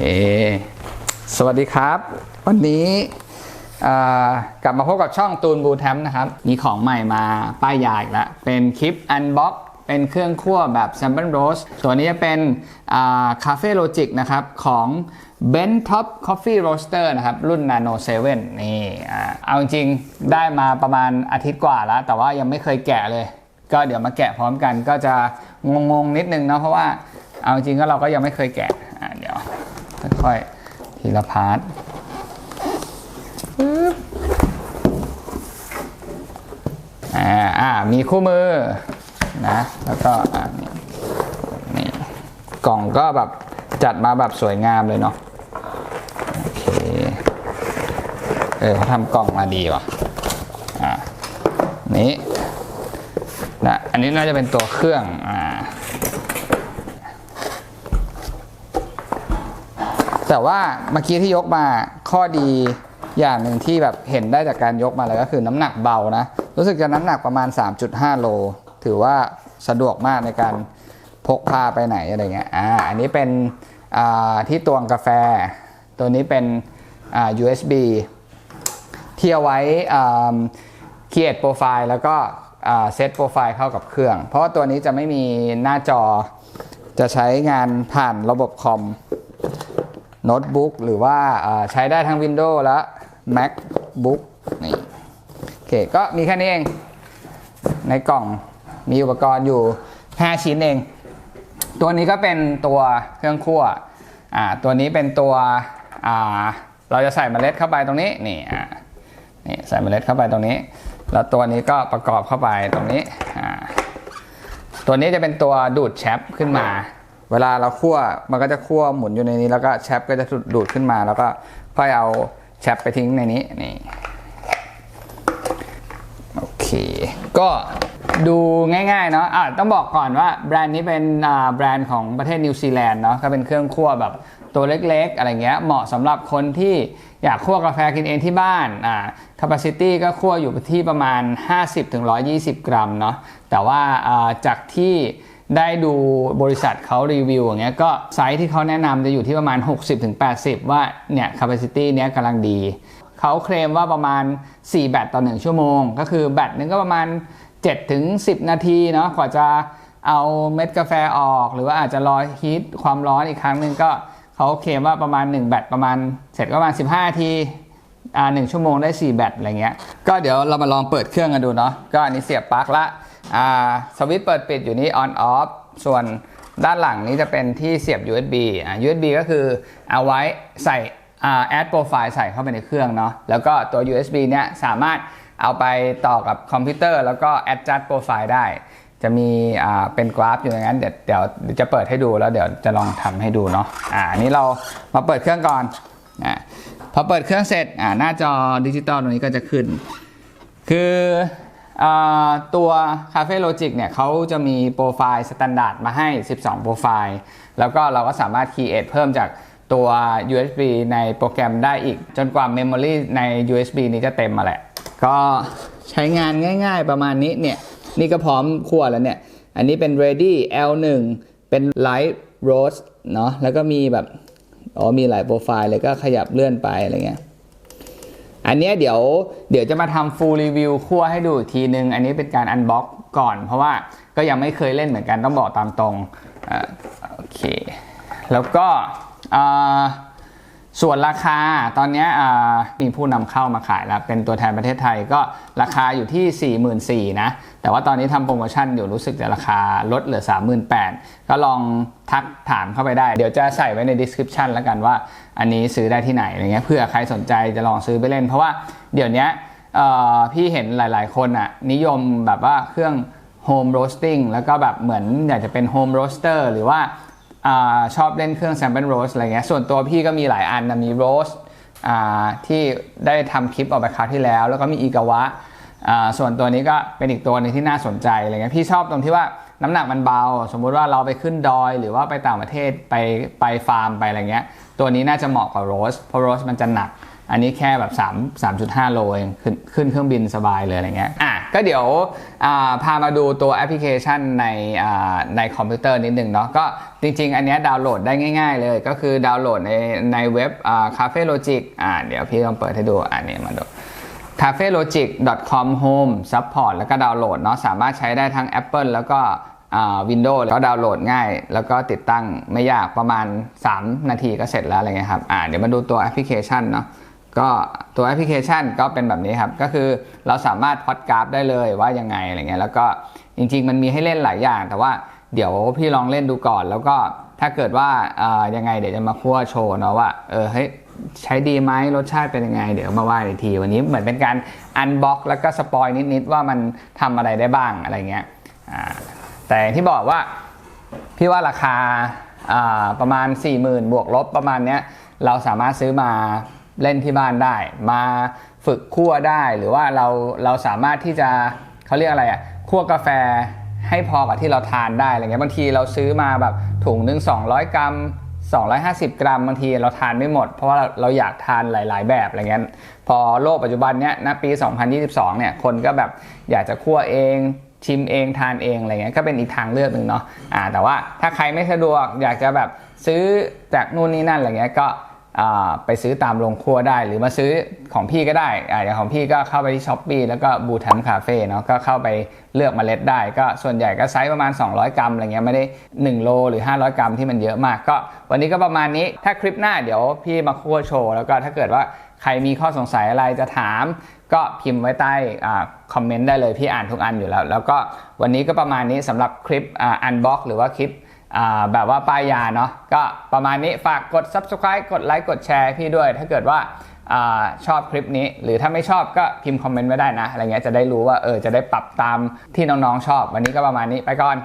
เอสวัสดีครับ วันนี้กลับมาพบกับช่องตูนบูแทมนะครับ มีของใหม่มาป้ายยาอีกแล้ว เป็นคลิปอันบ็อกเป็นเครื่องคั่วแบบ Sample Roast ตัวนี้จะเป็นคาเฟ่โลจิกนะครับ ของ b e n Top Coffee Roaster นะครับ รุ่น Nano 7 นี่อ่เอาจริงได้มาประมาณอาทิตย์กว่าแล้ว แต่ว่ายังไม่เคยแกะเลย ก็เดี๋ยวมาแกะพร้อมกันก็จะงงๆนิดนึงเนาะเพราะว่าเอาจริงก็เราก็ยังไม่เคยแกะ ค่อยๆทีละพาร์ทอ่าอ่ามีคู่มือนะ แล้วก็อ่านี่นี่กล่องก็แบบจัดมาแบบสวยงามเลยเนาะโอเคเออเขาทำกล่องมาดีว่ะอ่านี้นะอันนี้น่าจะเป็นตัวเครื่องอ่า แต่ว่าเมื่อกี้ที่ยกมาข้อดีอย่างหนึ่งที่แบบเห็นได้จากการยกมาเลยก็คือน้ำหนักเบานะ รู้สึกจะน้ำหนักประมาณ 3.5 โล ถือว่าสะดวกมากในการพกพาไปไหนอะไรเงี้ยอ่าอันนี้เป็นอ่าที่ตวงกาแฟ ตัวนี้เป็นอ่า USB ที่เอาไว้อ่า create profile แล้วก็เซตโปรไฟล์เข้ากับเครื่อง เพราะว่าตัวนี้จะไม่มีหน้าจอจะใช้งานผ่านระบบคอม โน้ตบุ๊กหรือว่าใช้ได้ทั้ง Windows และ MacBook นี่โอเคก็มีแค่นี้เอง ในกล่องมีอุปกรณ์อยู่ 5 ชิ้นเอง ตัวนี้ก็เป็นตัวเครื่องคั่วตัวนี้เป็นตัวเราจะใส่เมล็ดเข้าไปตรงนี้นี่นี่ใส่เมล็ดเข้าไปตรงนี้ แล้วตัวนี้ก็ประกอบเข้าไปตรงนี้ตัวนี้จะเป็นตัวดูดแชปขึ้นมา เวลาเราคั่วมันก็จะคั่วหมุนอยู่ในนี้ แล้วก็แชปก็จะดูดขึ้นมา แล้วก็ค่อยเอาแชปไปทิ้งในนี้นี่โอเค ก็ดูง่ายๆเนาะะต้องบอกก่อนว่าแบรนด์นี้เป็นแบรนด์ของประเทศนิวซีแลนด์เนาะก็เป็นเครื่องคั่วแบบตัวเล็กๆ อะไรเงี้ยเหมาะสำหรับคนที่อยากคั่วกาแฟกินเองที่บ้านอ่า capacity ก็คั่วอยู่ที่ประมาณ 50-120 กรัมเนาะแต่ว่าจากที่ ได้ดูบริษัทเขารีวิวอย่างเงี้ยก็ไซส์ที่เขาแนะนำจะอยู่ที่ประมาณ 60-80 ว่าเนี่ย capacity เนี้ยกำลังดีเขาเคลมว่าประมาณ 4 แบตต่อ 1 ชั่วโมง ก็คือแบตหนึงก็ประมาณ7ถึง10 นาทีเนาะกว่าจะเอาเม็ดกาแฟออก หรือว่าอาจจะรอฮีทความร้อนอีกครั้งหนึ่งก็เขาเคลมว่าประมาณ 1 แบตประมาณเสร็จก็ประมาณ 15 นาทีอ่าหชั่วโมงได้ 4 แบตอะไรเงี้ยก็เดี๋ยวเรามาลองเปิดเครื่องกันดูเนาะก็อันนี้เสียบปลั๊กละ สวิตช์เปิดปิดอยู่นี่ on off ส่วนด้านหลังนี้จะเป็นที่เสียบ USB อ่า USB ก็คือเอาไว้ใส่อ่า add profile ใส่เข้าไปในเครื่องเนาะแล้วก็ตัว USB เนี้ยสามารถเอาไปต่อกับคอมพิวเตอร์ แล้วก็ adjust profile ได้ จะมีอ่าเป็นกราฟอยู่อย่างนั้นเดี๋ยวเดี๋ยวจะเปิดให้ดูแล้วเดี๋ยวจะลองทำให้ดูเนาะอ่าอันนี้เรามาเปิดเครื่องก่อนอ่าพอเปิดเครื่องเสร็จอ่าหน้าจอดิจิตอลตรงนี้ก็จะขึ้น คือ ตัว Cafe Logic เนี่ยเขาจะมีโปรไฟล์สแตนดาร์ดมาให้ 12 โปรไฟล์ แล้วก็เราก็สามารถ create เพิ่มจากตัว USB ในโปรแกรมได้อีก จนกว่า Memory ใน USB นี้จะเต็มมาแหละ ก็ใช้งานง่ายๆประมาณนี้เนี่ย นี่ก็พร้อมคั่วแล้วเนี่ย อันนี้เป็น ready L1 เป็น light roast เนาะแล้วก็มีแบบ อ๋อมีหลายโปรไฟล์เลยก็ขยับเลื่อนไปอะไรเงี้ย อันนี้เดี๋ยวเดี๋ยวจะมาทำฟูลรีวิวคั่วให้ดูอีกทีนึง อันนี้เป็นการอันบ็อกก่อน เพราะว่าก็ยังไม่เคยเล่นเหมือนกันต้องบอกตามตรงอ่าโอเค แล้วก็อ่า ส่วนราคาตอนนี้มีผู้นำเข้ามาขายแล้ว เป็นตัวแทนประเทศไทยก็ราคาอยู่ที่ 44,000นะ แต่ว่าตอนนี้ทำโปรโมชั่นอยู่รู้สึกจะราคาลดเหลือ 38,000 ก็ลองทักถามเข้าไปได้ เดี๋ยวจะใส่ไว้ใน description แล้วกันว่า อันนี้ซื้อได้ที่ไหนอะไรเงี้ยเพื่อใครสนใจจะลองซื้อไปเล่น เพราะว่าเดี๋ยวนี้พี่เห็นหลาย ๆ คนอะนิยมแบบว่าเครื่อง home roasting แล้วก็แบบเหมือนอยากจะเป็น home roaster หรือว่า อชอบเล่นเครื่อง sample roast อะไรเงี้ยส่วนตัวพี่ก็มีหลายอันนะมี roast อ่าที่ได้ทำคลิปออกไปคราวที่แล้ว แล้วก็มีอีกาวะส่วนตัวนี้ก็เป็นอีกตัวหนึงที่น่าสนใจอะไรเงี้ยพี่ชอบตรงที่ว่าน้ำหนักมันเบา สมมุติว่าเราไปขึ้นดอย หรือว่าไปต่างประเทศไปไปฟาร์มไปอะไรเงี้ยตัวนี้น่าจะเหมาะกับโรสเพราะโรสมันจะหนัก อันนี้แค่แบบ3 3.5 โลเองขึ้นขึ้นเครื่องบินสบายเลยอะไรเงี้ยอะก็เดี๋ยวพามาดูตัวแอปพลิเคชันในในคอมพิวเตอร์นิดนึงเนาะก็จริง ๆ อันเนี้ยดาวน์โหลดได้ง่าย ๆ เลยก็คือดาวน์โหลดในในเว็บอ่า Cafe Logic อ่าเดี๋ยวพี่ลองเปิดให้ดูอันนี้มาดู cafelogic.com home support แล้วก็ดาวน์โหลดเนาะสามารถใช้ได้ทั้ง Apple แล้วก็วินโดว์แล้วดาวน์โหลดง่าย แล้วก็ติดตั้งไม่ยากประมาณ 3 นาทีก็เสร็จแล้วอะไรเงี้ยครับอ่าเดี๋ยวมาดูตัวแอปพลิเคชันเนาะ ก็ตัวแอปพลิเคชันก็เป็นแบบนี้ครับ ก็คือเราสามารถพอดกราฟได้เลยว่ายังไงอะไรเงี้ยแล้วก็จริง ๆ มันมีให้เล่นหลายอย่าง แต่ว่าเดี๋ยวพี่ลองเล่นดูก่อน แล้วก็ถ้าเกิดว่าอ่ายังไงเดี๋ยวจะมาคั่วโชว์เนาะว่าเออเฮ้ยใช้ดีไหมรสชาติเป็นยังไง เดี๋ยวมาว่าอีกที วันนี้เหมือนเป็นการอันบ็อกแล้วก็สปอยนิดๆว่ามันทำอะไรได้บ้างอะไรเงี้ยแต่ที่บอกว่าพี่ว่าราคาอ่าประมาณ 40,000 บวกลบประมาณเนี้ยเราสามารถซื้อมา เล่นที่บ้านได้ มาฝึกคั่วได้หรือว่าเราเราสามารถที่จะเขาเรียกอะไรอะคั่วกาแฟให้พอกับที่เราทานได้อะไรเงี้ยบางทีเราซื้อมาแบบถุงหนึ่ง200 กรัม 250 กรัมบางทีเราทานไม่หมด เพราะว่าเราเราอยากทานหลาย ๆ แบบอะไรเงี้ยพอโลกปัจจุบันเนี้ยณปี 2022 เนี่ยคนก็แบบอยากจะคั่วเองชิมเองทานเองอะไรเงี้ยก็เป็นอีกทางเลือกหนึ่งเนาะอ่าแต่ว่าถ้าใครไม่สะดวกอยากจะแบบซื้อจากนู่นนี่นั่นอะไรเงี้ยก็ ไปซื้อตามโรงครัวได้หรือมาซื้อของพี่ก็ได้อย่างของพี่ก็เข้าไปที่ช้อปปีแล้วก็บูทัมคาเฟ่เนาะก็เข้าไปเลือกเมล็ดได้ ก็ส่วนใหญ่ก็ไซส์ประมาณ 200 กรัมอะไรเงี้ยไม่ได้ 1 โลหรือ 500 กรัมที่มันเยอะมากก็ วันนี้ก็ประมาณนี้ถ้าคลิปหน้าเดี๋ยวพี่มาคั่วโชว์ แล้วก็ถ้าเกิดว่าใครมีข้อสงสัยอะไรจะถาม ก็พิมพ์ไว้ใต้คอมเมนต์ได้เลยพี่อ่านทุกอันอยู่แล้ว แล้วก็วันนี้ก็ประมาณนี้สำหรับคลิปอันบ็อกหรือว่าคลิป แบบว่าป้ายยาเนาะก็ประมาณนี้ฝากกด subscribe กดไลค์กดแชร์พี่ด้วย ถ้าเกิดว่าอาชอบคลิปนี้ หรือถ้าไม่ชอบก็พิมพ์คอมเมนต์ไว้ได้นะอะไรเงี้ยจะได้รู้ว่าเออจะได้ปรับตามที่น้องๆชอบ วันนี้ก็ประมาณนี้ไปก่อน